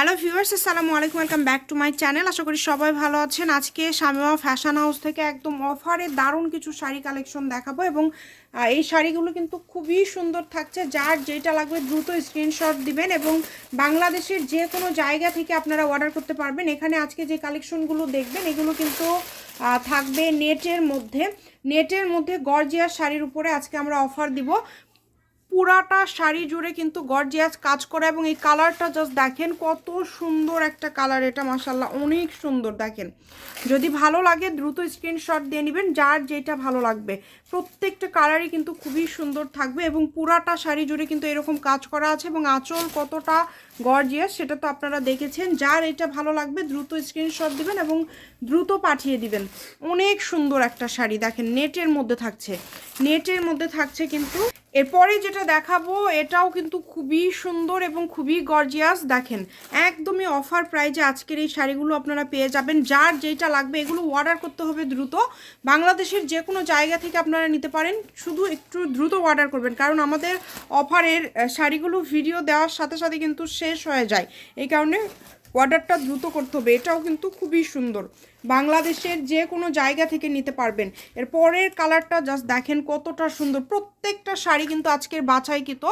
Hello viewers, আসসালামু আলাইকুম, welcome back to my channel. আশা করি সবাই ভালো আছেন। আজকে শামিমা ফ্যাশন হাউস থেকে একদম অফারে দারুণ কিছু শাড়ি কালেকশন দেখাবো এবং এই শাড়িগুলো কিন্তু খুবই সুন্দর থাকছে। যার যেটা লাগবে দ্রুত স্ক্রিনশট দিবেন এবং বাংলাদেশের যে কোনো জায়গা থেকে আপনারা অর্ডার করতে পারবেন। এখানে আজকে যে কালেকশনগুলো দেখবেন, এগুলো কিন্তু থাকবে নেটের মধ্যে। নেটের মধ্যে গর্জিয়ার শাড়ির উপরে আজকে আমরা অফার দিব। পুরাটা শাড়ি জুড়ে কিন্তু গর্জিয়াস কাজ করা এবং এই কালারটা জাস্ট দেখেন কত সুন্দর একটা কালার এটা মাসাল্লাহ অনেক সুন্দর দেখেন। যদি ভালো লাগে দ্রুত স্ক্রিনশট দিয়ে নেবেন, যার যেটা ভালো লাগবে। প্রত্যেকটা কালারই কিন্তু খুবই সুন্দর থাকবে এবং পুরাটা শাড়ি জুড়ে কিন্তু এরকম কাজ করা আছে এবং আঁচল কতটা গর্জিয়াস সেটা তো আপনারা দেখেছেন। যার এটা ভালো লাগবে, দ্রুত স্ক্রিনশট দিবেন এবং দ্রুত পাঠিয়ে দিবেন। অনেক সুন্দর একটা শাড়ি। দেখেন, নেটের মধ্যে থাকছে। নেটের মধ্যে থাকছে কিন্তু এরপরে যেটা দেখাবো, এটাও কিন্তু খুবই সুন্দর এবং খুবই গর্জিয়াস দেখেন, একদমই অফার প্রাইজে আজকের এই শাড়িগুলো আপনারা পেয়ে যাবেন। যার যেটা লাগবে, এগুলো অর্ডার করতে হবে দ্রুত। বাংলাদেশের যে কোনো জায়গা থেকে আপনারা নিতে পারেন। শুধু একটু দ্রুত অর্ডার করবেন। কারণ আমাদের অফারের শাড়িগুলো ভিডিও দেওয়ার সাথে সাথে কিন্তু শেষ হয়ে যায়। এই কারণে অর্ডারটা দ্রুত করতে হবে। এটাও কিন্তু খুবই সুন্দর। বাংলাদেশের যে কোনো জায়গা থেকে নিতে পারবেন। এর পরের কালারটা জাস্ট দেখেন কতটা সুন্দর। প্রত্যেকটা শাড়ি কিন্তু আজকের বাছাইকৃত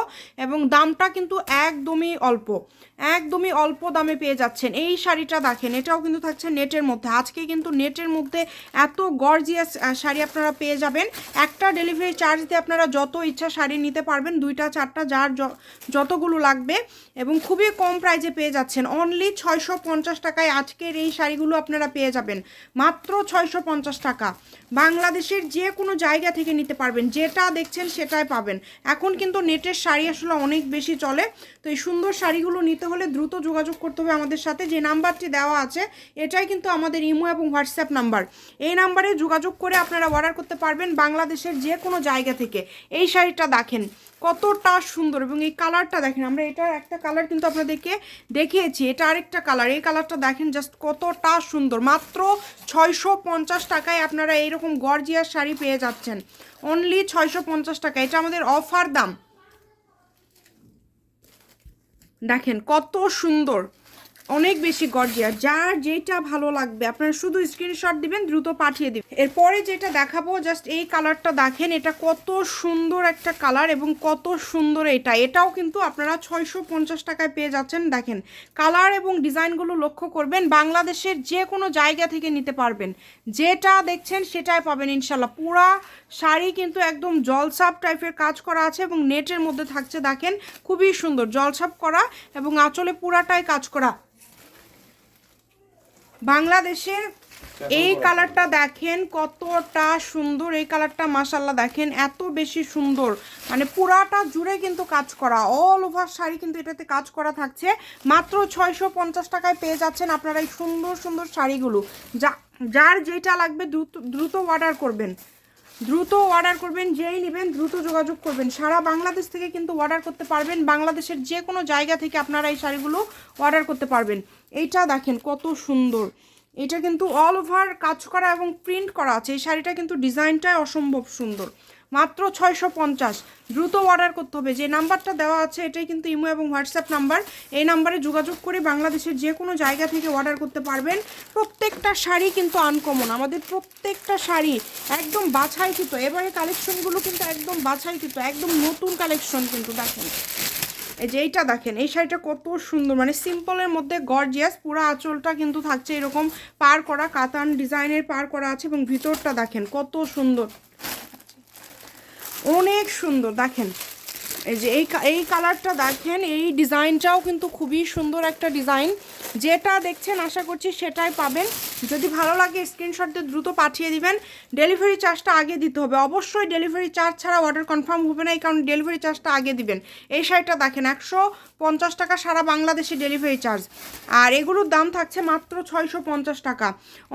এবং দামটা কিন্তু একদমই অল্প। একদমই অল্প দামে পেয়ে যাচ্ছেন। এই শাড়িটা দেখেন, এটাও কিন্তু থাকছে নেটের মধ্যে। আজকে কিন্তু নেটের মধ্যে এত গর্জিয়াস শাড়ি আপনারা পেয়ে যাবেন। একটা ডেলিভারি চার্জ দিয়ে আপনারা যত ইচ্ছা শাড়ি নিতে পারবেন, দুইটা, চারটা, যার যতগুলো লাগবে এবং খুবই কম প্রাইজে পেয়ে যাচ্ছেন। অনলি ছয়শো পঞ্চাশ টাকায় আজকের এই শাড়িগুলো আপনারা পেয়ে যাবেন। মাত্র ছয়শো পঞ্চাশ টাকা। বাংলাদেশের যে কোনো জায়গা থেকে নিতে পারবেন। যেটা দেখছেন সেটাই পাবেন। এখন কিন্তু নেটের শাড়ি আসলে অনেক বেশি চলে। তো এই সুন্দর শাড়িগুলো নিতে হলে দ্রুত যোগাযোগ করতে হবে আমাদের সাথে। যে নাম্বারটি দেওয়া আছে, এটাই কিন্তু আমাদের ইমো এবং হোয়াটসঅ্যাপ নাম্বার। এই নাম্বারে যোগাযোগ করে আপনারা অর্ডার করতে পারবেন বাংলাদেশের যে কোনো জায়গা থেকে। এই শাড়িটা দেখেন, কতটা সুন্দর এবং এই কালারটা দেখেন। আমরা এটার একটা কালার কিন্তু আপনাদেরকে দেখিয়েছি। এটা আরেকটা কালার। এই কালারটা দেখেন, জাস্ট কতটা সুন্দর। মাত্র ছয়শো পঞ্চাশ টাকায় আপনারা এইরকম গর্জিয়াস শাড়ি পেয়ে যাচ্ছেন। অনলি ছয়শো পঞ্চাশ টাকা। এটা আমাদের অফার দাম। দেখেন কত সুন্দর। অনেক বেশি গর্জিয়া যার যেটা ভালো লাগবে, আপনারা শুধু স্ক্রিনশট দিবেন, দ্রুত পাঠিয়ে দিবেন। এরপরে যেটা দেখাবো জাস্ট এই কালারটা দেখেন, এটা কত সুন্দর একটা কালার এবং কত সুন্দর এটা। এটাও কিন্তু আপনারা ছয়শো পঞ্চাশ টাকায় পেয়ে যাচ্ছেন, দেখেন। কালার এবং ডিজাইনগুলো লক্ষ্য করবেন, বাংলাদেশের যে কোনো জায়গা থেকে নিতে পারবেন। যেটা দেখছেন, সেটাই পাবেন ইনশাল্লাহ পুরা শাড়ি কিন্তু একদম জলসাপ টাইপের কাজ করা আছে এবং নেটের মধ্যে থাকছে, দেখেন। খুবই সুন্দর জলসাপ করা এবং আঁচলে পুরাটাই কাজ করা। বাংলাদেশের এই কালারটা দেখেন কতটা সুন্দর এই কালারটা মাসাল্লাহ দেখেন এত বেশি সুন্দর। মানে পুরাটা জুড়ে কিন্তু কাজ করা অল ওভার শাড়ি কিন্তু এটাতে কাজ করা থাকছে। মাত্র ছয়শো পঞ্চাশ টাকায় পেয়ে যাচ্ছেন আপনারা এই সুন্দর সুন্দর শাড়িগুলো। যা যার যেটা লাগবে দ্রুত দ্রুত অর্ডার করবেন। দ্রুত অর্ডার করবেন, যেই নেবেন, দ্রুত যোগাযোগ করবেন। সারা বাংলাদেশ থেকে কিন্তু অর্ডার করতে পারবেন। বাংলাদেশের যে কোনো জায়গা থেকে আপনারা এই শাড়িগুলো অর্ডার করতে পারবেন। এইটা দেখেন কত সুন্দর। এটা কিন্তু অল ওভার কাজ করা এবং প্রিন্ট করা আছে। এই শাড়িটা কিন্তু ডিজাইনটাই অসম্ভব সুন্দর। মাত্র ছয়শো পঞ্চাশ। দ্রুত অর্ডার করতে হবে। যে নাম্বারটা দেওয়া আছে, এটাই কিন্তু ইমো এবং হোয়াটসঅ্যাপ নাম্বার। এই নাম্বারে যোগাযোগ করে বাংলাদেশের যে কোনো জায়গা থেকে অর্ডার করতে পারবেন। প্রত্যেকটা শাড়ি কিন্তু আনকমন আমাদের প্রত্যেকটা শাড়ি একদম বাছাইকৃত। এবারে কালেকশনগুলো কিন্তু একদম বাছাইকৃত। একদম নতুন কালেকশন কিন্তু দেখেন। এই যে এইটা দেখেন, এই শাড়িটা কত সুন্দর। মানে সিম্পলের মধ্যে গর্জিয়াস পুরো আঁচলটা কিন্তু থাকছে এরকম পার করা, কাতান ডিজাইনের পার করা আছে এবং ভিতরটা দেখেন কত সুন্দর। অনেক সুন্দর দেখেন। এই যে এই এই কালারটা দেখেন, এই ডিজাইনটাও কিন্তু খুবই সুন্দর একটা ডিজাইন। যেটা দেখছেন, আশা করছি সেটাই পাবেন। যদি ভালো লাগে স্ক্রিনশট দিয়ে দ্রুত পাঠিয়ে দিবেন। ডেলিভারি চার্জটা আগে দিতে হবে। অবশ্যই ডেলিভারি চার্জ ছাড়া অর্ডার কনফার্ম হবে না, এই কারণে ডেলিভারি চার্জটা আগে দিবেন। এই শাড়িটা দেখেন, একশো পঞ্চাশ টাকা সারা বাংলাদেশে ডেলিভারি চার্জ আর এগুলোর দাম থাকছে মাত্র ছয়শো পঞ্চাশ টাকা।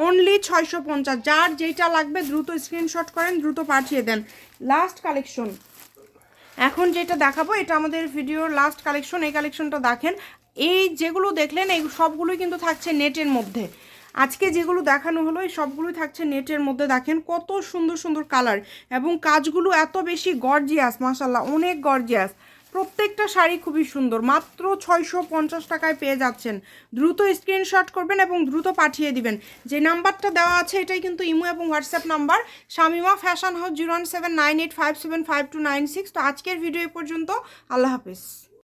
অনলি ছয়শো পঞ্চাশ। যার যেটা লাগবে, দ্রুত স্ক্রিনশট করেন, দ্রুত পাঠিয়ে দেন। লাস্ট কালেকশন এখন যেটা দেখাবো, এটা আমাদের ভিডিওর লাস্ট কালেকশন এই কালেকশনটা দেখেন। এই যেগুলো দেখলেন, এই সবগুলোই কিন্তু থাকছে নেটের মধ্যে। আজকে যেগুলো দেখানো হলো, এই সবগুলোই থাকছে নেটের মধ্যে। দেখেন কত সুন্দর সুন্দর কালার এবং কাজগুলো এত বেশি গর্জিয়াস মাসাল্লাহ অনেক গর্জিয়াস প্রত্যেকটা শাড়ি খুবই সুন্দর। মাত্র ছয়শো পঞ্চাশ টাকায় পেয়ে যাচ্ছেন। দ্রুত স্ক্রিনশট করবেন এবং দ্রুত পাঠিয়ে দিবেন। যে নাম্বারটা দেওয়া আছে, এটাই কিন্তু ইমো এবং WhatsApp number. Shamima fashion house zero one seven nine eight five seven five two nine six. তো আজকের ভিডিও পর্যন্ত আল্লাহ হাফিজ।